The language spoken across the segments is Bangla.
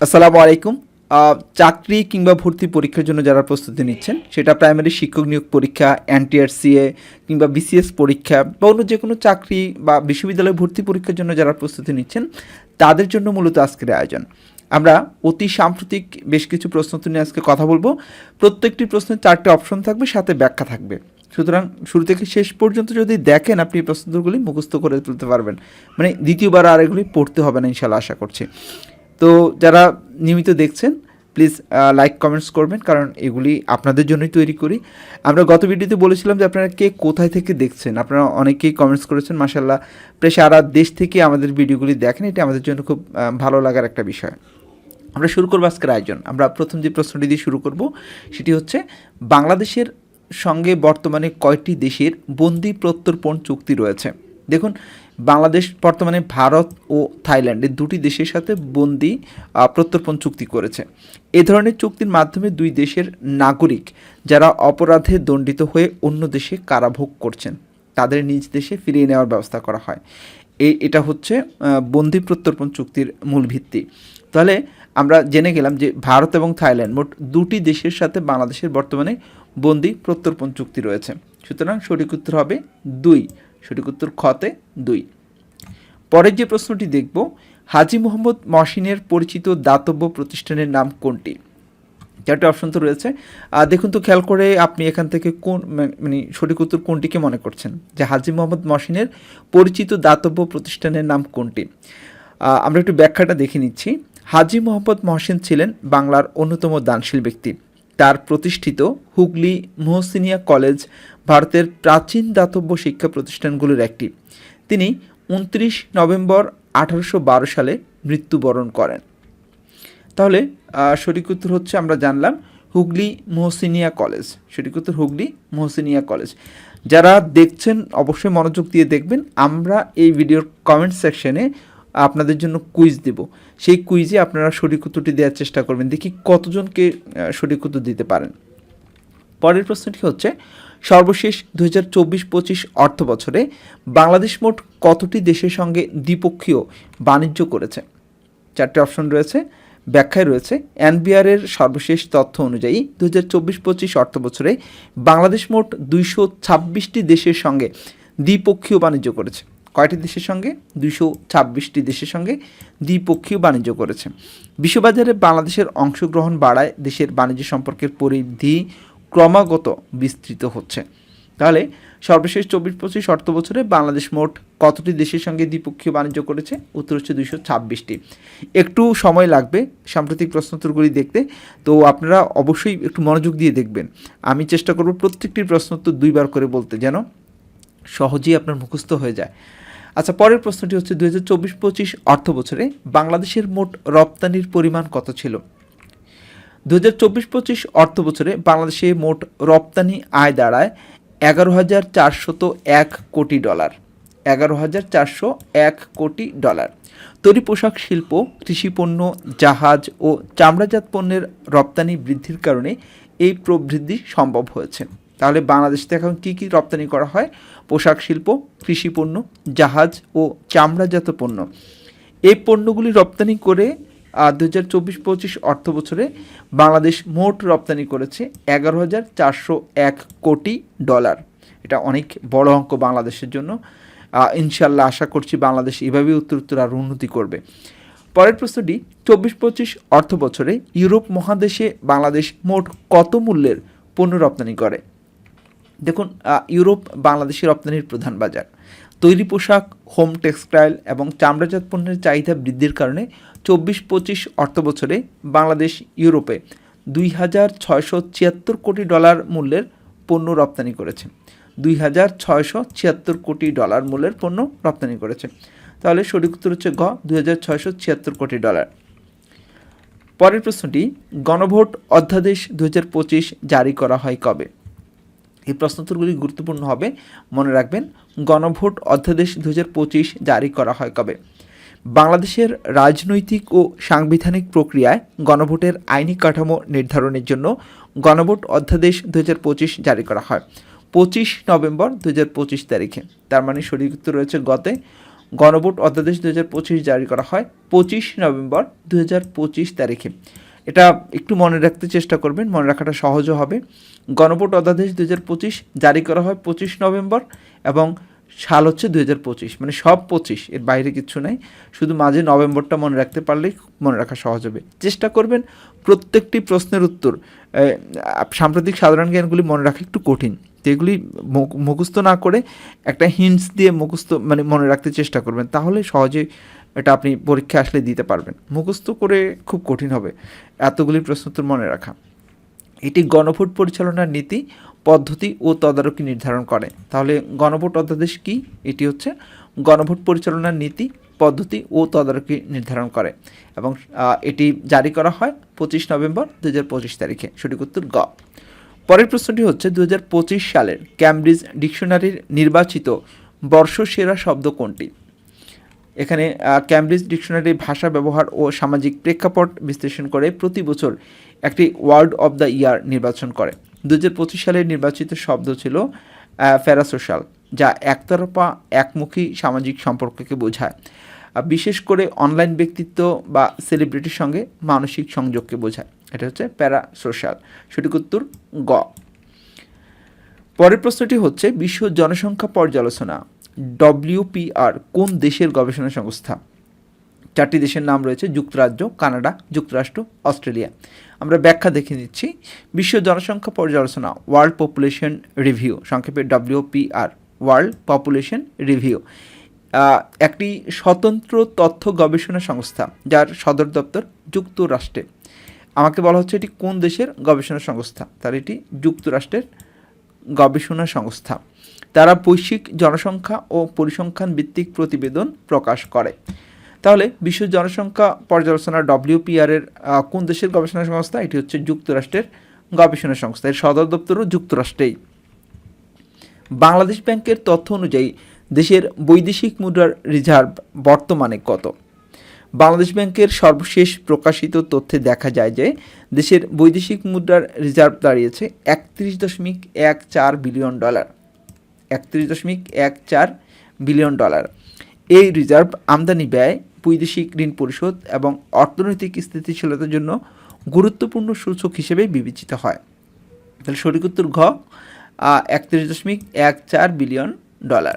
আসসালামু আলাইকুম। চাকরি কিংবা ভর্তি পরীক্ষার জন্য যারা প্রস্তুতি নিচ্ছেন, সেটা প্রাইমারি শিক্ষক নিয়োগ পরীক্ষা এনটিআরসিএ কিংবা বিসিএস পরীক্ষা বা অন্য যে কোনো চাকরি বা বিশ্ববিদ্যালয় ভর্তি পরীক্ষার জন্য যারা প্রস্তুতি নিচ্ছেন, তাদের জন্য মূলত আজকের আয়োজন। আমরা অতি সাম্প্রতিক বেশ কিছু প্রশ্ন নিয়ে আজকে কথা বলব। প্রত্যেকটি প্রশ্নের চারটে অপশন থাকবে, সাথে ব্যাখ্যা থাকবে। সুতরাং শুরু থেকে শেষ পর্যন্ত যদি দেখেন আপনি প্রশ্নগুলি মুখস্থ করে তুলতে পারবেন। মানে দ্বিতীয়বার আর এগুলি পড়তে হবে না ইনশাল্লাহ আশা করছি। তো যারা নিয়মিত দেখছেন প্লিজ লাইক কমেন্টস করবেন, কারণ এগুলি আপনাদের জন্যই তৈরি করি। আমরা গত ভিডিওতে বলেছিলাম যে আপনারা কে কোথায় থেকে দেখছেন? আপনারা অনেকেই কমেন্টস করেছেন মাসাল্লাহ প্রায় সারা দেশ থেকে আমাদের ভিডিওগুলি দেখেন, এটা আমাদের জন্য খুব ভালো লাগার একটা বিষয়। আমরা শুরু করব আজকের আয়োজন। আমরা প্রথম যে প্রশ্নটি দিয়ে শুরু করব, সেটি হচ্ছে, বাংলাদেশের সঙ্গে বর্তমানে কয়টি দেশের বন্দি প্রত্যর্পণ চুক্তি রয়েছে? দেখুন, বাংলাদেশ, বর্তমানে ভারত ও থাইল্যান্ড এই দুটি দেশের সাথে বন্দি প্রত্যর্পণ চুক্তি করেছে। এ ধরনের চুক্তির মাধ্যমে দুই দেশের নাগরিক যারা অপরাধে দণ্ডিত হয়ে অন্য দেশে কারাভোগ করছেন, তাদের নিজ দেশে ফিরিয়ে নেওয়ার ব্যবস্থা করা হয়। এই এটা হচ্ছে বন্দি প্রত্যর্পণ চুক্তির মূল ভিত্তি। তাহলে আমরা জেনে গেলাম যে ভারত এবং থাইল্যান্ড মোট দুটি দেশের সাথে বাংলাদেশের বর্তমানে বন্দি প্রত্যর্পণ চুক্তি রয়েছে। সুতরাং সঠিক উত্তর হবে দুই। সঠিক উত্তর খতে দুই। পরের যে প্রশ্নটি দেখব, হাজি মোহাম্মদ মহসিনের পরিচিত দাতব্য প্রতিষ্ঠানের নাম কোনটি? চারটে অপশন তো রয়েছে। দেখুন তো, খেয়াল করে আপনি এখান থেকে কোন মানে সঠিক উত্তর কোনটিকে মনে করছেন? যে হাজি মোহাম্মদ মহসিনের পরিচিত দাতব্য প্রতিষ্ঠানের নাম কোনটি? আমরা একটু ব্যাখ্যাটা দেখে নিচ্ছি। হাজি মোহাম্মদ মহসিন ছিলেন বাংলার অন্যতম দানশীল ব্যক্তি। তার প্রতিষ্ঠিত হুগলি মোহসিনিয়া কলেজ ভারতের প্রাচীন দাতব্য শিক্ষা প্রতিষ্ঠানগুলির একটি। তিনি উনত্রিশ নভেম্বর আঠারোশো বারো সালে মৃত্যুবরণ করেন। তাহলে সঠিক উত্তর হচ্ছে আমরা জানলাম হুগলি মোহসিনিয়া কলেজ। সঠিক উত্তর হুগলি মোহসিনিয়া কলেজ। যারা দেখছেন, অবশ্যই মনোযোগ দিয়ে দেখবেন। আমরা এই ভিডিওর কমেন্ট সেকশনে আপনাদের জন্য কুইজ দেব। সেই কুইজে আপনারা সঠিক উত্তরটি দেওয়ার চেষ্টা করবেন। দেখি কতজনকে সঠিক উত্তর দিতে পারেন। পরের প্রশ্নটি হচ্ছে, সর্বশেষ দু হাজার চব্বিশ পঁচিশ অর্থ বছরে বাংলাদেশ মোট কতটি দেশের সঙ্গে দ্বিপক্ষীয় বাণিজ্য করেছে? চারটে অপশন রয়েছে, ব্যাখ্যায় রয়েছে এনবিআরের সর্বশেষ তথ্য অনুযায়ী দু হাজার চব্বিশ পঁচিশ অর্থ বছরে বাংলাদেশ মোট দুইশো ছাব্বিশটি দেশের সঙ্গে দ্বিপক্ষীয় বাণিজ্য করেছে। কয়টি দেশের সঙ্গে? দুইশো ছাব্বিশটি দেশের সঙ্গে দ্বিপক্ষীয় বাণিজ্য করেছে। বিশ্ববাজারে বাংলাদেশের অংশগ্রহণ বাড়ায় দেশের বাণিজ্য সম্পর্কের পরিধি ক্রমাগত বিস্তৃত হচ্ছে। তাহলে সর্বশেষ চব্বিশ পঁচিশ অর্থ বছরে বাংলাদেশ মোট কতটি দেশের সঙ্গে দ্বিপক্ষীয় বাণিজ্য করেছে? উত্তর হচ্ছে দুইশো ছাব্বিশটি। একটু সময় লাগবে সাম্প্রতিক প্রশ্নোত্তরগুলি দেখতে, তো আপনারা অবশ্যই একটু মনোযোগ দিয়ে দেখবেন। আমি চেষ্টা করব প্রত্যেকটি প্রশ্নোত্তর দুইবার করে বলতে যেন সহজেই আপনার মুখস্থ হয়ে যায়। আচ্ছা পরের প্রশ্নটি হচ্ছে দু হাজার চব্বিশ পঁচিশ অর্থ বছরে বাংলাদেশের মোট রপ্তানির পরিমাণ কত ছিল? দু হাজার চব্বিশ পঁচিশ অর্থ বছরে বাংলাদেশে মোট রপ্তানি আয় দাঁড়ায় এগারো হাজার চারশত এক কোটি ডলার। এগারো হাজার চারশো এক কোটি ডলার। তৈরি পোশাক, শিল্প কৃষিপণ্য জাহাজ ও চামড়াজাত পণ্যের রপ্তানি বৃদ্ধির কারণে এই প্রবৃদ্ধি সম্ভব হয়েছে। তাহলে বাংলাদেশ থেকে এখন কী কী রপ্তানি করা হয়? পোশাক শিল্প কৃষিপণ্য জাহাজ ও চামড়াজাত পণ্য। এই পণ্যগুলি রপ্তানি করে দু হাজার চব্বিশ পঁচিশ অর্থ বছরে বাংলাদেশ মোট রপ্তানি করেছে এগারো হাজার চারশো এক কোটি ডলার। এটা অনেক বড় অঙ্ক বাংলাদেশের জন্য। ইনশাল্লাহ আশা করছি বাংলাদেশ এভাবেই উত্তর উত্তর আর উন্নতি করবে। পরের প্রশ্নটি চব্বিশ পঁচিশ অর্থ বছরে ইউরোপ মহাদেশে বাংলাদেশ মোট কত মূল্যের পণ্য রপ্তানি করে? দেখুন ইউরোপ বাংলাদেশের রপ্তানির প্রধান বাজার। তৈরি পোশাক, হোম টেক্সটাইল এবং চামড়াজাত পণ্যের চাহিদা বৃদ্ধির কারণে চব্বিশ পঁচিশ অর্থ বছরে বাংলাদেশ, ইউরোপে দুই হাজার ছয়শো ছিয়াত্তর কোটি ডলার মূল্যের পণ্য রপ্তানি করেছে। দুই হাজার ছয়শো ছিয়াত্তর কোটি ডলার মূল্যের পণ্য রপ্তানি করেছে। তাহলে সঠিক উত্তর হচ্ছে গ, দুই হাজার ছয়শো ছিয়াত্তর কোটি ডলার। পরের প্রশ্নটি, গণভোট অধ্যাদেশ দু হাজার পঁচিশ জারি করা হয় কবে? এই প্রশ্নোত্তরগুলি গুরুত্বপূর্ণ হবে। মনে রাখবেন, গণভোট অধ্যাদেশ দু হাজার পঁচিশ জারি করা হয় কবে? বাংলাদেশের রাজনৈতিক ও সাংবিধানিক প্রক্রিয়ায় গণভোটের আইনি কাঠামো নির্ধারণের জন্য গণভোট অধ্যাদেশ দু হাজার পঁচিশ জারি করা হয়, পঁচিশ নভেম্বর দু হাজার পঁচিশ তারিখে। তার মানে সঠিক উত্তর রয়েছে গতে। গণভোট অধ্যাদেশ দু হাজার পঁচিশ জারি করা হয়, পঁচিশ নভেম্বর দু হাজার পঁচিশ তারিখে। এটা একটু মনে রাখতে চেষ্টা করবেন, মনে রাখাটা সহজও হবে। গণভোট অধ্যাদেশ দু হাজার পঁচিশ জারি করা হয় পঁচিশ নভেম্বর এবং সাল হচ্ছে দু হাজার পঁচিশ মানে সব পঁচিশ, এর বাইরে কিছু নাই। শুধু মাঝে নভেম্বরটা মনে রাখতে পারলেই মনে রাখা সহজ হবে। চেষ্টা করবেন প্রত্যেকটি প্রশ্নের উত্তর সাম্প্রতিক সাধারণ জ্ঞানগুলি মনে রাখা একটু কঠিন। তো এগুলি মুখস্থ না করে একটা হিন্টস দিয়ে মুখস্থ মানে মনে রাখতে চেষ্টা করবেন, তাহলে সহজে এটা আপনি পরীক্ষা আসলে দিতে পারবেন। মুখস্থ করে খুব কঠিন হবে। এতগুলি প্রশ্ন উত্তর মনে রাখা। এটি গণভোট পরিচালনার নীতি, পদ্ধতি ও তদারকি নির্ধারণ করে। তাহলে গণভোট অধ্যাদেশ কি? এটি হচ্ছে গণভোট পরিচালনার নীতি, পদ্ধতি ও তদারকি নির্ধারণ করে। এবং এটি জারি করা হয় পঁচিশ নভেম্বর দু হাজার পঁচিশ তারিখে। সঠিক উত্তর গ। পরের প্রশ্নটি হচ্ছে দু হাজার পঁচিশ সালের ক্যামব্রিজ ডিকশনারির নির্বাচিত বর্ষসেরা শব্দ কোনটি? এখানে ক্যামব্রিজ ডিকশনারি ভাষা ব্যবহার ও সামাজিক প্রেক্ষাপট বিশ্লেষণ করে প্রতি বছর একটি ওয়ার্ড অব দ্য ইয়ার নির্বাচন করে। দু সালের নির্বাচিত শব্দ ছিল প্যারাসোশ্যাল যা একতরফা, একমুখী সামাজিক সম্পর্ককে বোঝায়। বিশেষ করে অনলাইন ব্যক্তিত্ব বা সেলিব্রিটির সঙ্গে মানসিক সংযোগকে বোঝায়। এটা হচ্ছে প্যারাসোশ্যাল সঠিক উত্তর, গ। পরের প্রশ্নটি হচ্ছে, বিশ্ব জনসংখ্যা পর্যালোচনা ডব্লিউপিআর কোন দেশের গবেষণা সংস্থা? চারটি দেশের নাম রয়েছে, যুক্তরাজ্য, কানাডা, যুক্তরাষ্ট্র, অস্ট্রেলিয়া। আমরা ব্যাখ্যা দেখে নিচ্ছি। বিশ্ব জনসংখ্যা পর্যালোচনা ওয়ার্ল্ড পপুলেশন রিভিউ সংক্ষেপে ডব্লিউপিআর ওয়ার্ল্ড পপুলেশন রিভিউ একটি স্বতন্ত্র তথ্য গবেষণা সংস্থা, যার সদর দপ্তর যুক্তরাষ্ট্রে। আমাকে বলা হচ্ছে এটি কোন দেশের গবেষণা সংস্থা? তার এটি যুক্তরাষ্ট্রের গবেষণা সংস্থা। তারা বৈশ্বিক জনসংখ্যা ও পরিসংখ্যান ভিত্তিক প্রতিবেদন প্রকাশ করে। তাহলে বিশ্ব জনসংখ্যা পর্যালোচনা ডব্লিউপিআর এর কোন দেশের গবেষণা সংস্থা? এটি হচ্ছে যুক্তরাষ্ট্রের গবেষণা সংস্থা। এর সদর দপ্তরও যুক্তরাষ্ট্রেই। বাংলাদেশ ব্যাংকের তথ্য অনুযায়ী দেশের বৈদেশিক মুদ্রার রিজার্ভ বর্তমানে কত? বাংলাদেশ ব্যাংকের সর্বশেষ প্রকাশিত তথ্যে দেখা যায় যে দেশের বৈদেশিক মুদ্রার রিজার্ভ দাঁড়িয়েছে একত্রিশ দশমিক এক চার বিলিয়ন ডলার। একত্রিশ দশমিক এক চার বিলিয়ন ডলার। এই রিজার্ভ আমদানি ব্যয়, বৈদেশিক ঋণ পরিশোধ এবং অর্থনৈতিক স্থিতিশীলতার জন্য গুরুত্বপূর্ণ সূচক হিসেবে বিবেচিত হয়। তাহলে সঠিক উত্তর ঘ একত্রিশ দশমিক এক চার বিলিয়ন ডলার।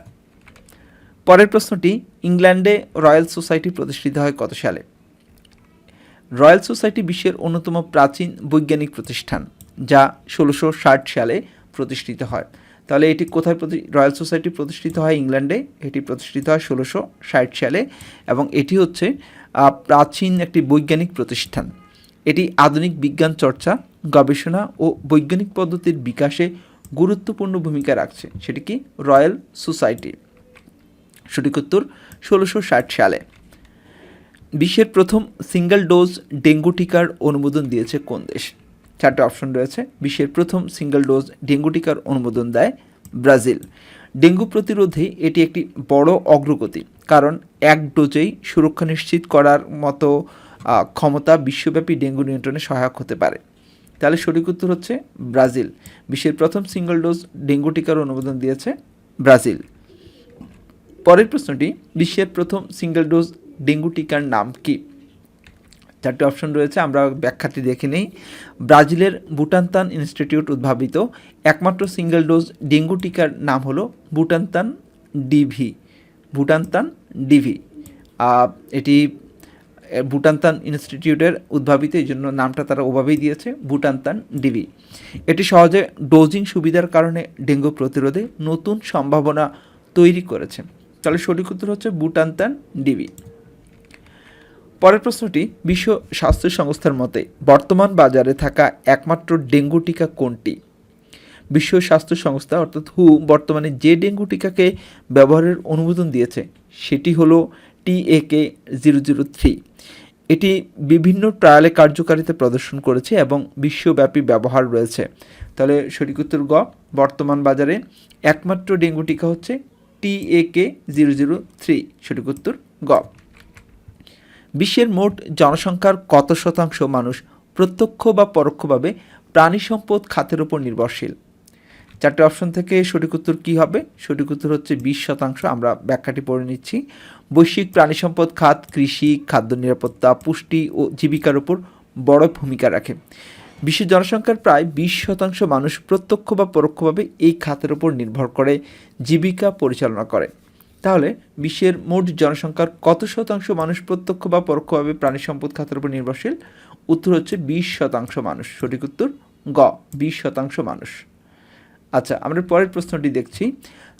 পরের প্রশ্নটি, ইংল্যান্ডে রয়্যাল সোসাইটি প্রতিষ্ঠিত হয় কত সালে? রয়্যাল সোসাইটি বিশ্বের অন্যতম প্রাচীন বৈজ্ঞানিক প্রতিষ্ঠান, যা ষোলোশো ষাট সালে প্রতিষ্ঠিত হয়। তাহলে এটি কোথায় প্রতি- রয়্যাল সোসাইটি প্রতিষ্ঠিত হয়? ইংল্যান্ডে। এটি প্রতিষ্ঠিত হয় ষোলোশো ষাট সালে এবং এটি হচ্ছে প্রাচীন একটি বৈজ্ঞানিক প্রতিষ্ঠান। এটি আধুনিক বিজ্ঞান চর্চা, গবেষণা ও বৈজ্ঞানিক পদ্ধতির বিকাশে গুরুত্বপূর্ণ ভূমিকা রাখছে। সেটি কি? রয়্যাল সোসাইটি সঠিক উত্তর, ষোলোশো ষাট সালে। বিশ্বের প্রথম সিঙ্গেল ডোজ ডেঙ্গু টিকার অনুমোদন দিয়েছে কোন দেশ? চারটে অপশন রয়েছে। বিশ্বের প্রথম সিঙ্গেল ডোজ ডেঙ্গু টিকার অনুমোদন দেয় ব্রাজিল। ডেঙ্গু প্রতিরোধে এটি একটি বড় অগ্রগতি, কারণ এক ডোজেই সুরক্ষা নিশ্চিত করার মতো ক্ষমতা বিশ্বব্যাপী ডেঙ্গু নিয়ন্ত্রণে সহায়ক হতে পারে। তাহলে সঠিক উত্তর হচ্ছে ব্রাজিল। বিশ্বের প্রথম সিঙ্গেল ডোজ ডেঙ্গু টিকার অনুমোদন দিয়েছে ব্রাজিল। পরের প্রশ্নটি, বিশ্বের প্রথম সিঙ্গেল ডোজ ডেঙ্গু টিকার নাম কি? চারটি অপশন রয়েছে আমরা ব্যাখ্যাটি দেখে নেই। ব্রাজিলের বুটানতান ইনস্টিটিউট উদ্ভাবিত একমাত্র সিঙ্গেল ডোজ ডেঙ্গু টিকার নাম হলো বুটানতান ডিভি বুটান্তান ডিভি। এটি এ, বুটান্তান ইনস্টিটিউটের উদ্ভাবিত এই জন্য নামটা তারা ওভাবেই দিয়েছে বুটান্তান ডিভি। এটি সহজে ডোজিং সুবিধার কারণে ডেঙ্গু প্রতিরোধে নতুন সম্ভাবনা তৈরি করেছে। তাহলে সঠিক উত্তর হচ্ছে বুটান্তান ডিবি পরের প্রশ্নটি, বিশ্ব স্বাস্থ্য সংস্থার মতে, বর্তমান বাজারে থাকা একমাত্র ডেঙ্গু টিকা কোনটি? বিশ্ব স্বাস্থ্য সংস্থা, অর্থাৎ হু, বর্তমানে যে ডেঙ্গু টিকাকে ব্যবহারের অনুমোদন দিয়েছে, সেটি হলো টিএকে জিরো জিরো থ্রি। এটি বিভিন্ন ট্রায়ালে কার্যকারিতা প্রদর্শন করেছে এবং বিশ্বব্যাপী ব্যবহার রয়েছে। তাহলে সঠিক উত্তর গ, বর্তমান বাজারে একমাত্র ডেঙ্গু টিকা হচ্ছে টিএকে জিরো জিরো থ্রি। সঠিক উত্তর গ। বিশ্বের মোট জনসংখ্যার কত শতাংশ মানুষ প্রত্যক্ষ বা পরোক্ষভাবে প্রাণী সম্পদ খাতের উপর নির্ভরশীল? চারটে অপশন থেকে সঠিক উত্তর কী হবে? সঠিক উত্তর হচ্ছে বিশ শতাংশ। আমরা ব্যাখ্যাটি পড়ে নিচ্ছি। বৈশ্বিক প্রাণী সম্পদ খাত, কৃষি, খাদ্য নিরাপত্তা, পুষ্টি ও জীবিকার উপর বড় ভূমিকা রাখে। বিশ্বের জনসংখ্যার প্রায় বিশ শতাংশ মানুষ প্রত্যক্ষ বা পরোক্ষভাবে এই খাতের উপর নির্ভর করে, জীবিকা পরিচালনা করে। তাহলে বিশ্বের মোট জনসংখ্যার কত শতাংশ মানুষ প্রত্যক্ষ বা পরোক্ষভাবে প্রাণী সম্পদ খাতের উপর নির্ভরশীল? উত্তর হচ্ছে বিশ শতাংশ মানুষ। সঠিক উত্তর, গ, বিশ শতাংশ মানুষ। আচ্ছা আমরা পরের প্রশ্নটি দেখছি।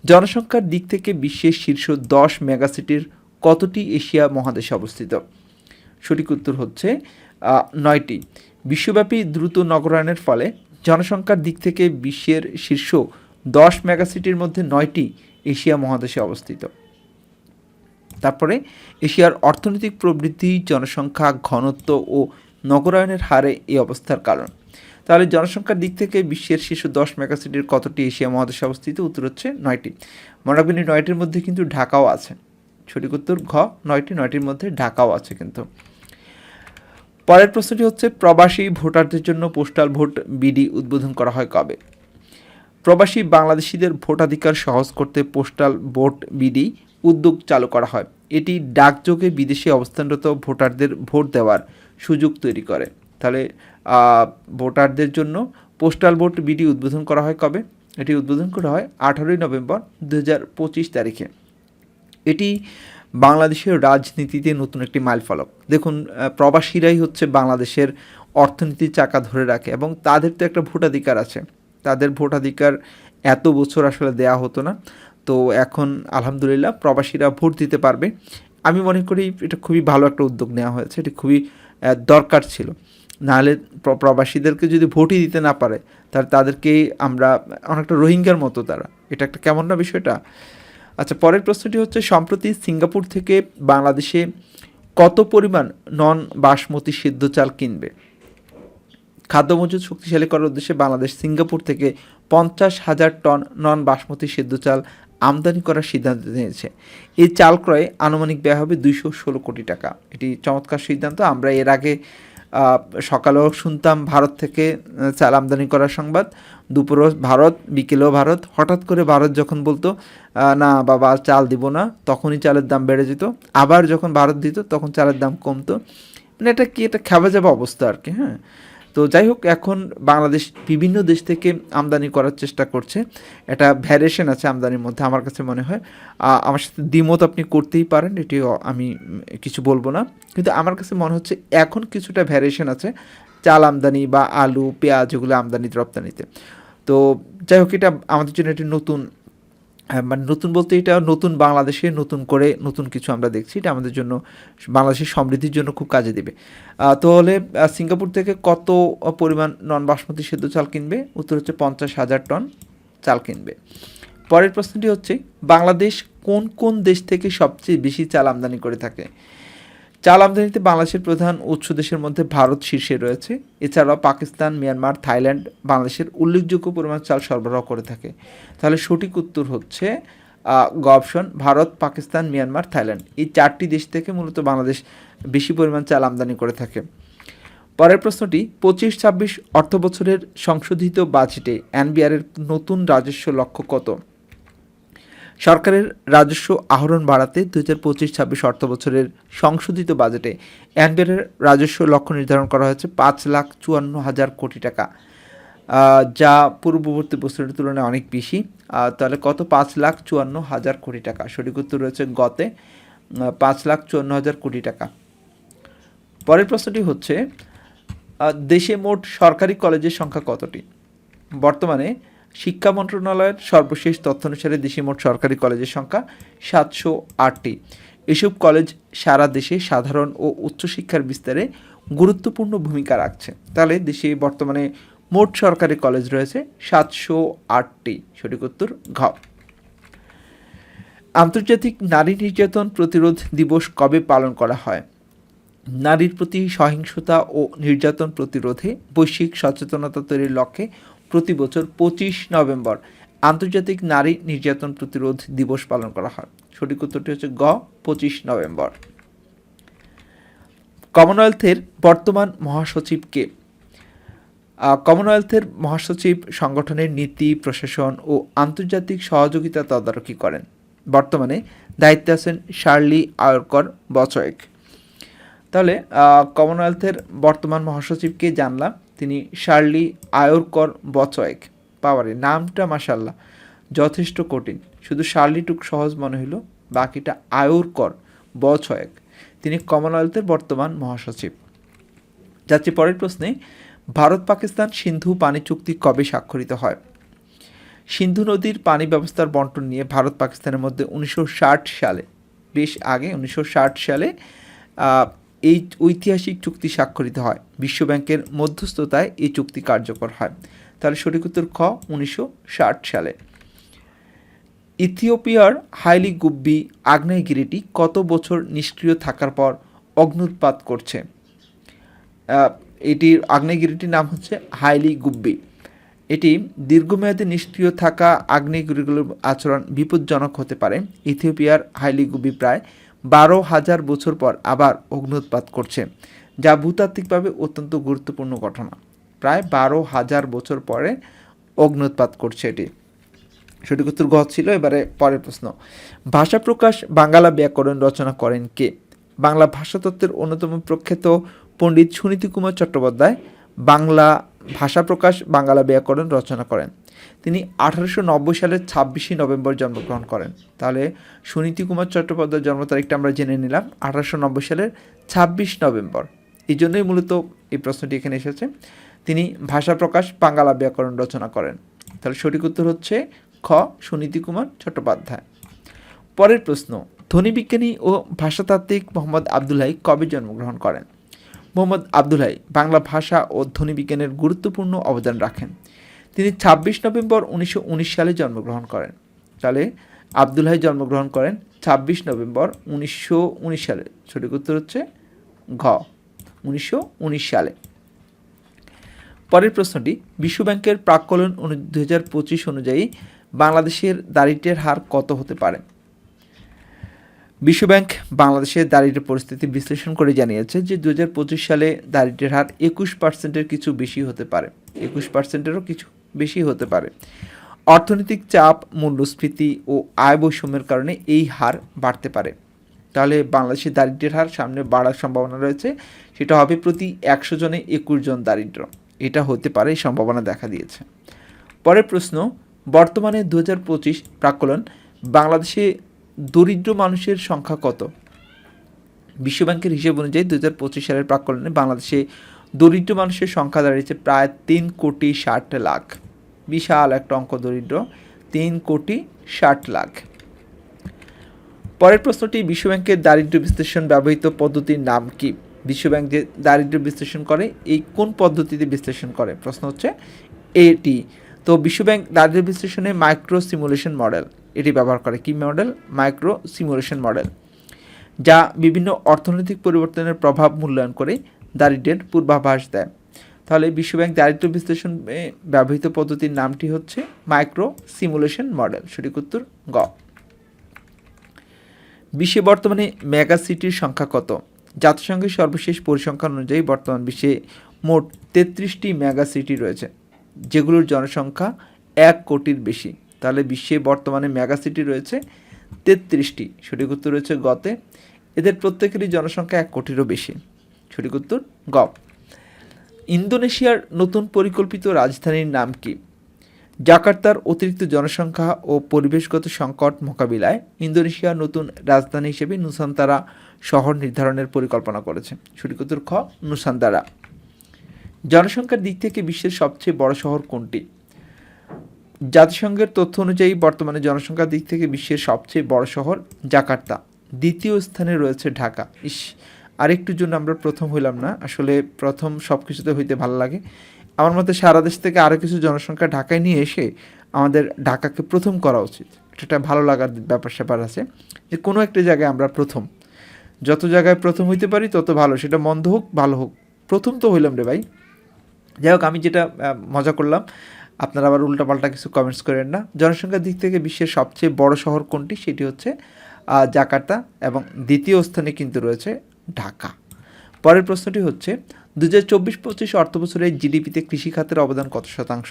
জনসংখ্যার দিক থেকে বিশ্বের শীর্ষ দশ মেগাসিটির কতটি এশিয়া মহাদেশে অবস্থিত? সঠিক উত্তর হচ্ছে নয়টি। বিশ্বব্যাপী দ্রুত নগরায়নের ফলে জনসংখ্যার দিক থেকে বিশ্বের শীর্ষ দশ মেগাসিটির মধ্যে নয়টি এশিয়া মহাদেশে অবস্থিত। তারপরে এশিয়ার অর্থনৈতিক প্রবৃদ্ধি, জনসংখ্যা, ঘনত্ব ও নগরায়নের হারে এই অবস্থার কারণ। তাহলে জনসংখ্যার দিক থেকে বিশ্বের শীর্ষ দশ মেগাসিটির কতটি এশিয়া মহাদেশে অবস্থিত? উত্তর হচ্ছে নয়টি। মনে রাখবেন এই নয়টির মধ্যে কিন্তু ঢাকাও আছে। সঠিক উত্তর ঘ, নয়টি। নয়টির মধ্যে ঢাকাও আছে কিন্তু। পরের প্রশ্নটি হচ্ছে, প্রবাসী ভোটারদের জন্য পোস্টাল ভোট বিডি উদ্বোধন করা হয় কবে? প্রবাসী বাংলাদেশিদের ভোটাধিকার সহজ করতে পোস্টাল ভোট বিডি উদ্যোগ চালু করা হয়। এটি ডাকযোগে বিদেশে অবস্থানরত ভোটারদের ভোট দেওয়ার সুযোগ তৈরি করে। তাহলে ভোটারদের জন্য পোস্টাল ভোট বিডি উদ্বোধন করা হয় কবে? এটি উদ্বোধন করা হয় আঠারোই নভেম্বর দু হাজার পঁচিশ তারিখে। এটি বাংলাদেশের রাজনীতিতে নতুন একটি মাইলফলক। দেখুন প্রবাসীরাই হচ্ছে বাংলাদেশের অর্থনীতির চাকা ধরে রাখে এবং তাদের তো একটা ভোটাধিকার আছে। তাদের ভোটাধিকার এত বছর আসলে দেয়া হতো না। তো এখন আলহামদুলিল্লাহ প্রবাসীরা ভোট দিতে পারবে। আমি মনে করি এটা খুবই ভালো একটা উদ্যোগ নেওয়া হয়েছে। এটি খুবই দরকার ছিল। নাহলে প্রবাসীদেরকে যদি ভোটই দিতে না পারে, তাহলে তাদেরকে আমরা, অনেকটা রোহিঙ্গার মতো তারা। এটা একটা কেমন না বিষয়টা? আচ্ছা পরের প্রশ্নটি হচ্ছে, সম্প্রতি সিঙ্গাপুর থেকে বাংলাদেশে কত পরিমাণ নন বাসমতি সিদ্ধ চাল কিনবে? খাদ্য মজুদ শক্তিশালী করার উদ্দেশ্যে বাংলাদেশ সিঙ্গাপুর থেকে পঞ্চাশ হাজার টন নন বাসমতি সিদ্ধ চাল আমদানি করার সিদ্ধান্ত নিয়েছে। এই চাল ক্রয়ে আনুমানিক ব্যয় হবে দুইশো ষোলো কোটি টাকা। এটি চমৎকার সিদ্ধান্ত। আমরা এর আগে সকালেও শুনতাম ভারত থেকে চাল আমদানি করার সংবাদ। দুপুরও ভারত, বিকেলেও ভারত। হঠাৎ করে ভারত যখন বলতো না বাবা চাল দিব না, তখনই চালের দাম বেড়ে যেত। আবার যখন ভারত দিত, তখন চালের দাম কমতো। মানে এটা কি, এটা খাওয়া যাবে অবস্থা আর কি হ্যাঁ? তো যাই হোক এখন বাংলাদেশ বিভিন্ন দেশ থেকে আমদানি করার চেষ্টা করছে। এটা ভ্যারিয়েশন আছে আমদানির মধ্যে, আমার কাছে মনে হয়। আমার সাথে দ্বিমত আপনি করতেই পারেন এটি আমি কিছু বলব না। কিন্তু আমার কাছে মনে হচ্ছে এখন কিছুটা ভ্যারিয়েশন আছে, চাল আমদানি বা আলু, পেঁয়াজ, এগুলো আমদানি রপ্তানিতে। তো যাই হোক এটা আমাদের জন্য একটি নতুন মানে নতুন বলতে এটা নতুন বাংলাদেশে নতুন করে নতুন কিছু আমরা দেখছি। এটা আমাদের জন্য বাংলাদেশের সমৃদ্ধির জন্য খুব কাজে দেবে। তাহলে সিঙ্গাপুর থেকে কত পরিমাণ নন বাসমতি সেদ্ধ চাল কিনবে? উত্তর হচ্ছে পঞ্চাশ হাজার টন চাল কিনবে। পরের প্রশ্নটি হচ্ছে, বাংলাদেশ কোন কোন দেশ থেকে সবচেয়ে বেশি চাল আমদানি করে থাকে? চাল আমদানিতে বাংলাদেশের প্রধান উৎস দেশের মধ্যে ভারত শীর্ষে রয়েছে। এছাড়াও পাকিস্তান মিয়ানমার থাইল্যান্ড বাংলাদেশের উল্লেখযোগ্য পরিমাণ চাল সরবরাহ করে থাকে। তাহলে সঠিক উত্তর হচ্ছে আহ, গ option Bharat Pakistan Myanmar Thailand. এই চারটি দেশ থেকে মূলত বাংলাদেশ বেশি পরিমাণ চাল আমদানি করে থাকে। পরের প্রশ্নটি পঁচিশ ছাব্বিশ অর্থ বছরের সংশোধিত বাজেটে এনবিআরের নতুন রাজস্ব লক্ষ্য কত? সরকারের রাজস্ব আহরণ বাড়াতে দু হাজার পঁচিশ ছাব্বিশ অর্থ বছরের সংশোধিত বাজেটে এনবিআরের রাজস্ব লক্ষ্য নির্ধারণ করা হয়েছে পাঁচ লাখ চুয়ান্ন হাজার কোটি টাকা। যা পূর্ববর্তী বছরের তুলনায় অনেক বেশি। তাহলে কত? পাঁচ লাখ চুয়ান্ন হাজার কোটি টাকা। সঠিক উত্তর রয়েছে গতে। পাঁচ লাখ চুয়ান্ন হাজার কোটি টাকা। পরের প্রশ্নটি হচ্ছে দেশে মোট সরকারি কলেজের সংখ্যা কতটি? বর্তমানে শিক্ষা মন্ত্রণালয়ের সর্বশেষ তথ্য অনুসারে দেশে মোট সরকারি কলেজের সংখ্যা সাতশো আটটি। এসব কলেজ সারা দেশে সাধারণ ও উচ্চশিক্ষার বিস্তারে গুরুত্বপূর্ণ ভূমিকা রাখছে। তাহলে দেশে বর্তমানে মোট সরকারি কলেজ রয়েছে সাতশো আটটি। সঠিক উত্তর ঘ। আন্তর্জাতিক নারী নির্যাতন প্রতিরোধ দিবস কবে পালন করা হয়? নারীর প্রতি সহিংসতা ও নির্যাতন প্রতিরোধে বৈশ্বিক সচেতনতা তৈরির লক্ষ্যে প্রতি বছর পঁচিশ নভেম্বর আন্তর্জাতিক নারী নির্যাতন প্রতিরোধ দিবস পালন করা হয়। সঠিক উত্তরটি হচ্ছে গ, পঁচিশ নভেম্বর। কমনওয়েলথের বর্তমান মহাসচিব কে? কমনওয়েলথের মহাসচিব সংগঠনের নীতি, প্রশাসন ও আন্তর্জাতিক সহযোগিতা তদারকি করেন। বর্তমানে দায়িত্বে আছেন শার্লি আয়রকর বচয়েক। তাহলে কমনওয়েলথের বর্তমান মহাসচিবকে জানলাম? তিনি শার্লি আয়রকর বচয়েক পাওয়ারে নামটা মাসাল্লাহ যথেষ্ট কঠিন। শুধু শার্লিটুক সহজ মনে হলো বাকিটা আয়রকর বছয়েক তিনি কমনওয়েলথের বর্তমান মহাসচিব। যাচ্ছে পরের প্রশ্নে, ভারত পাকিস্তান সিন্ধু পানি চুক্তি কবে স্বাক্ষরিত হয়? সিন্ধু নদীর পানি ব্যবস্থার বন্টন নিয়ে ভারত পাকিস্তানের মধ্যে উনিশশো ষাট সালে, বেশ আগে উনিশশো ষাট সালে এই ঐতিহাসিক চুক্তি স্বাক্ষরিত হয়। বিশ্বব্যাংকের মধ্যস্থতায় এই চুক্তি কার্যকর হয়। তাহলে সঠিক উত্তর খ, উনিশশো ষাট সালে। ইথিওপিয়ার হাইলি গুব্বি আগ্নেয়গিরিটি কত বছর নিষ্ক্রিয় থাকার পর অগ্নুৎপাত করছে? এটির আগ্নেয়গিরিটির নাম হচ্ছে হাইলি গুব্বি এটি দীর্ঘমেয়াদে নিষ্ক্রিয় থাকা আগ্নেয়গিরিগুলোর আচরণ বিপজ্জনক হতে পারে। ইথিওপিয়ার হাইলি গুব্বি প্রায় বারো হাজার বছর পর আবার অগ্নুৎপাত করছে, যা ভূতাত্ত্বিকভাবে অত্যন্ত গুরুত্বপূর্ণ ঘটনা। প্রায় বারো হাজার বছর পরে অগ্নুৎপাত করছে এটি। সঠিক উত্তর গ ছিল, এবারে পরের প্রশ্ন। ভাষা প্রকাশ, বাংলা ব্যাকরণ রচনা করেন কে? বাংলা ভাষাতত্ত্বের অন্যতম প্রখ্যাত পণ্ডিত সুনীতি কুমার চট্টোপাধ্যায় বাংলা ভাষা প্রকাশ, বাংলা ব্যাকরণ রচনা করেন। তিনি আঠারোশো নব্বই সালের ছাব্বিশে নভেম্বর জন্মগ্রহণ করেন। তাহলে সুনীতি কুমার চট্টোপাধ্যায়ের জন্ম তারিখটা আমরা জেনে নিলাম, আঠারোশো নব্বই সালের ছাব্বিশ নভেম্বর। এই জন্যই মূলত এই প্রশ্নটি এখানে এসেছে। তিনি ভাষা প্রকাশ, বাংলা ব্যাকরণ রচনা করেন। তাহলে সঠিক উত্তর হচ্ছে খ, সুনীতি কুমার চট্টোপাধ্যায়। পরের প্রশ্ন ধ্বনিবিজ্ঞানী ও ভাষাতাত্ত্বিক মোহাম্মদ আবদুল্লাহ কবে জন্মগ্রহণ করেন? মোহাম্মদ আবদুল্লাহ বাংলা ভাষা ও ধ্বনিবিজ্ঞানের গুরুত্বপূর্ণ অবদান রাখেন। তিনি ছাব্বিশ নভেম্বর উনিশশো উনিশ সালে জন্মগ্রহণ করেন। তাহলে আবদুল্লাহ জন্মগ্রহণ করেন ছাব্বিশ নভেম্বর উনিশশো উনিশ সালে। সঠিক উত্তর হচ্ছে ঘ, উনিশশো উনিশ সালে। পরের প্রশ্নটি, বিশ্বব্যাংকের প্রাক্কলন দু হাজার পঁচিশ অনুযায়ী বাংলাদেশের দারিদ্র্যের হার কত হতে পারে? বিশ্বব্যাংক বাংলাদেশের দারিদ্র্য পরিস্থিতি বিশ্লেষণ করে জানিয়েছে যে দু সালে দারিদ্র্যের হার একুশ পার্সেন্টের কিছু বেশি হতে পারে। একুশ পার্সেন্টেরও কিছু বেশি হতে পারে। অর্থনৈতিক চাপ, মূল্যস্ফীতি ও আয় বৈষম্যের কারণে এই হার বাড়তে পারে। তাহলে বাংলাদেশের দারিদ্র্যের হার সামনে বাড়ার সম্ভাবনা রয়েছে। সেটা হবে প্রতি একশো জনে একুশ জন দারিদ্র্য এটা হতে পারে সম্ভাবনা দেখা দিয়েছে। পরের প্রশ্ন, বর্তমানে দু হাজার পঁচিশ প্রাক্কলন বাংলাদেশে দরিদ্র মানুষের সংখ্যা কত? বিশ্বব্যাংকের হিসেব অনুযায়ী দু হাজার পঁচিশ সালের প্রাক্কলনে বাংলাদেশে দরিদ্র মানুষের সংখ্যা দাঁড়িয়েছে প্রায় তিন কোটি ষাট লাখ। বিশাল একটা অঙ্ক দরিদ্র, তিন কোটি ষাট লাখ। পরের প্রশ্নটি, বিশ্বব্যাংকের দারিদ্র্য বিশ্লেষণ ব্যবহৃত পদ্ধতির নাম কি? বিশ্বব্যাংক যে দারিদ্র্য বিশ্লেষণ করে, এই কোন পদ্ধতিতে বিশ্লেষণ করে? প্রশ্ন হচ্ছে এটি তো বিশ্বব্যাংক দারিদ্র্য বিশ্লেষণে মাইক্রো সিমুলেশন মডেল, এটি ব্যবহার করে কি মডেল? Micro simulation model. যা বিভিন্ন অর্থনৈতিক পরিবর্তনের প্রভাব মূল্যায়ন করে দারিদ্র্যের পূর্বাভাস দেয়। তাহলে বিশ্বব্যাংক দারিদ্র্য বিশ্লেষণে ব্যবহৃত পদ্ধতির নামটি হচ্ছে মাইক্রো সিমুলেশন মডেল। সঠিক উত্তর গ। বিশ্বে বর্তমানে মেগা সিটির সংখ্যা কত? জাতিসংঘের সর্বশেষ পরিসংখ্যান অনুযায়ী বর্তমান বিশ্বে মোট তেত্রিশটি মেগা সিটি রয়েছে, যেগুলোর জনসংখ্যা এক কোটির বেশি। তাহলে বিশ্বে বর্তমানে মেগা সিটি রয়েছে তেত্রিশটি। সঠিক উত্তর রয়েছে গতে। এদের প্রত্যেকেরই জনসংখ্যা এক কোটিরও বেশি। সঠিক উত্তর গ ইন্দোনেশিয়ার নতুন পরিকল্পিত রাজধানীর নাম কি? জাকার্তার অতিরিক্ত জনসংখ্যা ও পরিবেশগত সংকট মোকাবিলায় ইন্দোনেশিয়ার নতুন রাজধানী হিসেবে নুসান্তারা শহর নির্ধারণের পরিকল্পনা করেছে। সঠিক উত্তর খ, নুসান্তারা। জনসংখ্যার দিক থেকে বিশ্বের সবচেয়ে বড় শহর কোনটি? জাতিসংঘের তথ্য অনুযায়ী বর্তমানে জনসংখ্যার দিক থেকে বিশ্বের সবচেয়ে বড় শহর জাকার্তা। দ্বিতীয় স্থানে রয়েছে ঢাকা। ইস আরেকটুর জন্য আমরা প্রথম হইলাম না। আসলে প্রথম সব কিছুতে হইতে ভালো লাগে। আমার মতে সারা দেশ থেকে আরও কিছু জনসংখ্যা ঢাকায় নিয়ে এসে আমাদের ঢাকাকে প্রথম করা উচিত। এটা ভালো লাগার ব্যাপার স্যাপার আছে যে, কোনো একটা জায়গায় আমরা প্রথম। যত জায়গায় প্রথম হইতে পারি, তত ভালো। সেটা মন্দ হোক, ভালো হোক। প্রথম তো হইলাম রে ভাই। যাই হোক, আমি যেটা মজা করলাম, আপনারা আবার উল্টাপাল্টা কিছু কমেন্টস করেন না। জনসংখ্যার দিক থেকে বিশ্বের সবচেয়ে বড় শহর কোনটি? সেটি হচ্ছে জাকার্তা এবং দ্বিতীয় স্থানে কিন্তু রয়েছে ঢাকা। পরের প্রশ্নটি হচ্ছে দু হাজার চব্বিশ পঁচিশ অর্থবছরে জিডিপিতে কৃষিখাতের অবদান কত শতাংশ?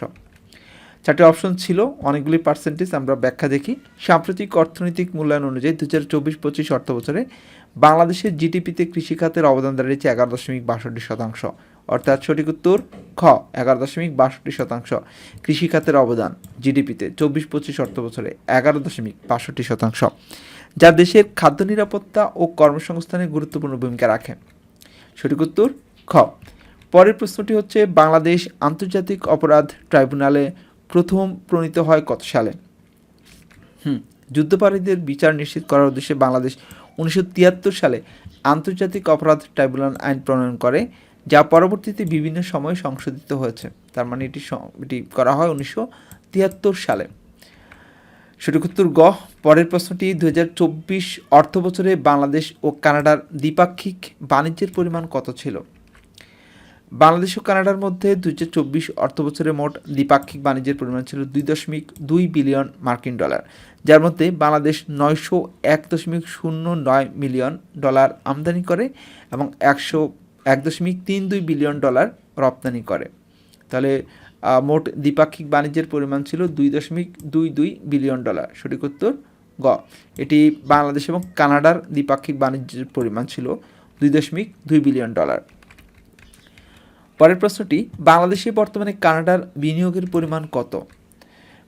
চারটি অপশন ছিল, অনেকগুলি পার্সেন্টেজ আমরা ব্যাখ্যা দেখি। সাম্প্রতিক অর্থনৈতিক মূল্যায়ন অনুযায়ী দু হাজার চব্বিশ পঁচিশ অর্থবছরে বাংলাদেশের জিডিপিতে কৃষিখাতের অবদান দাঁড়িয়েছে এগারো দশমিক বাষট্টি শতাংশ। অর্থাৎ সঠিক উত্তর, খ, এগারো দশমিক বাষট্টি শতাংশ কৃষিখাতের অবদান, জিডিপিতে চব্বিশ পঁচিশ অর্থ বছরে এগারো দশমিক বাষট্টি শতাংশ, যা দেশের খাদ্য নিরাপত্তা ও কর্মসংস্থানে গুরুত্বপূর্ণ ভূমিকা রাখে। সঠিক উত্তর, খ। পরের প্রশ্নটি হচ্ছে, বাংলাদেশ আন্তর্জাতিক অপরাধ ট্রাইব্যুনালে প্রথম প্রণীত হয় কত সালে? হুম, যুদ্ধাপরাধীদের বিচার নিশ্চিত করার উদ্দেশ্যে বাংলাদেশ উনিশশো তিয়াত্তর সালে আন্তর্জাতিক অপরাধ ট্রাইব্যুনাল আইন প্রণয়ন করে। যা পরবর্তীতে বিভিন্ন সময়ে সংশোধিত হয়েছে। তার মানে এটি এটি করা হয় উনিশশো তিয়াত্তর সালে। সঠিক উত্তর গ, পরের প্রশ্নটি দু হাজার চব্বিশ অর্থ বছরে বাংলাদেশ ও কানাডার দ্বিপাক্ষিক বাণিজ্যের পরিমাণ কত ছিল? বাংলাদেশ ও কানাডার মধ্যে দু হাজার চব্বিশ অর্থ বছরে মোট দ্বিপাক্ষিক বাণিজ্যের পরিমাণ ছিল দুই দশমিক দুই বিলিয়ন মার্কিন ডলার, যার মধ্যে বাংলাদেশ নয়শো এক দশমিক শূন্য নয় মিলিয়ন ডলার আমদানি করে এবং একশো এক দশমিক তিন দুই বিলিয়ন ডলার রপ্তানি করে। তাহলে মোট দ্বিপাক্ষিক বাণিজ্যের পরিমাণ ছিল দুই দশমিক দুই দুই বিলিয়ন ডলার সঠিক উত্তর গ। এটি বাংলাদেশ এবং কানাডার দ্বিপাক্ষিক বাণিজ্যের পরিমাণ ছিল দুই দশমিক দুই বিলিয়ন ডলার। পরের প্রশ্নটি, বাংলাদেশে বর্তমানে কানাডার বিনিয়োগের পরিমাণ কত?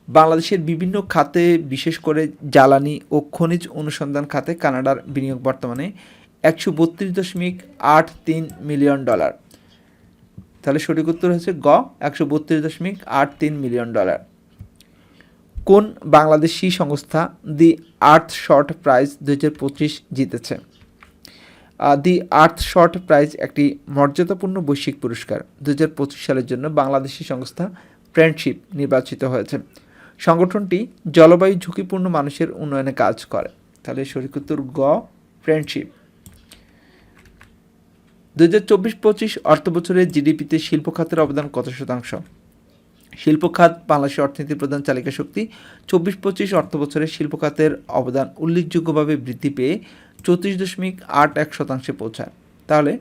বাংলাদেশের বিভিন্ন খাতে, বিশেষ করে জ্বালানি ও খনিজ অনুসন্ধান খাতে কানাডার বিনিয়োগ বর্তমানে একশো বত্রিশ দশমিক আট তিন মিলিয়ন ডলার। তাহলে সঠিক উত্তর হচ্ছে গ, একশো বত্রিশ দশমিক আট তিন মিলিয়ন ডলার। কোন বাংলাদেশি সংস্থা দি আর্থ শর্ট প্রাইজ দু হাজার পঁচিশ জিতেছে? দি আর্থ শর্ট প্রাইজ একটি মর্যাদাপূর্ণ বৈশ্বিক পুরস্কার। দু হাজার পঁচিশ সালের জন্য বাংলাদেশি সংস্থা ফ্রেন্ডশিপ নির্বাচিত হয়েছে। সংগঠনটি জলবায়ু ঝুঁকিপূর্ণ মানুষের উন্নয়নে কাজ করে। তাহলে সঠিক উত্তর গ ফ্রেন্ডশিপ দু হাজার চব্বিশ পঁচিশ অর্থ বছরে জিডিপিতে শিল্প খাতের অবদান কত শতাংশ? শিল্প খাত বাংলাদেশের অর্থনীতির প্রধান চালিকা শক্তি। চব্বিশ পঁচিশ অর্থ বছরে শিল্প খাতের অবদান উল্লেখযোগ্যভাবে বৃদ্ধি পেয়ে চৌত্রিশ দশমিক আট এক শতাংশে পৌঁছায়। তাহলে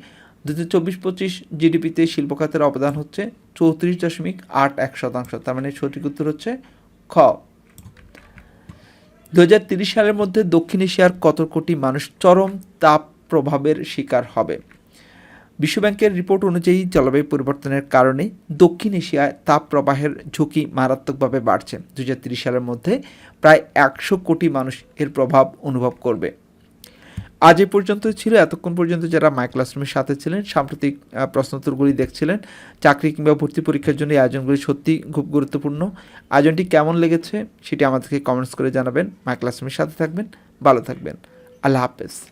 দু হাজার চব্বিশ পঁচিশ জিডিপিতে শিল্প খাতের অবদান হচ্ছে চৌত্রিশ দশমিক আট এক শতাংশ। তার মানে সঠিক উত্তর হচ্ছে খ। দু সালের মধ্যে দক্ষিণ এশিয়ার কত কোটি মানুষ চরম তাপ প্রভাবের শিকার হবে? বিশ্বব্যাংকের রিপোর্ট অনুযায়ী জলবায়ু পরিবর্তনের কারণে দক্ষিণ এশিয়ায় তাপ প্রবাহের ঝুঁকি মারাত্মকভাবে বাড়ছে। দু সালের মধ্যে প্রায় একশো কোটি মানুষ এর প্রভাব অনুভব করবে। আজ এ পর্যন্ত ছিল। এতক্ষণ পর্যন্ত যারা মাই ক্লাসরুমের সাথে ছিলেন, সাম্প্রতিক প্রশ্নোত্তরগুলি দেখছিলেন, চাকরি কিংবা ভর্তি পরীক্ষার জন্য এই আয়োজনগুলি সত্যি খুব গুরুত্বপূর্ণ। আয়োজনটি কেমন লেগেছে সেটি আমাদেরকে কমেন্টস করে জানাবেন। মাই ক্লাসরুমের সাথে থাকবেন, ভালো থাকবেন। আল্লাহ হাফেজ।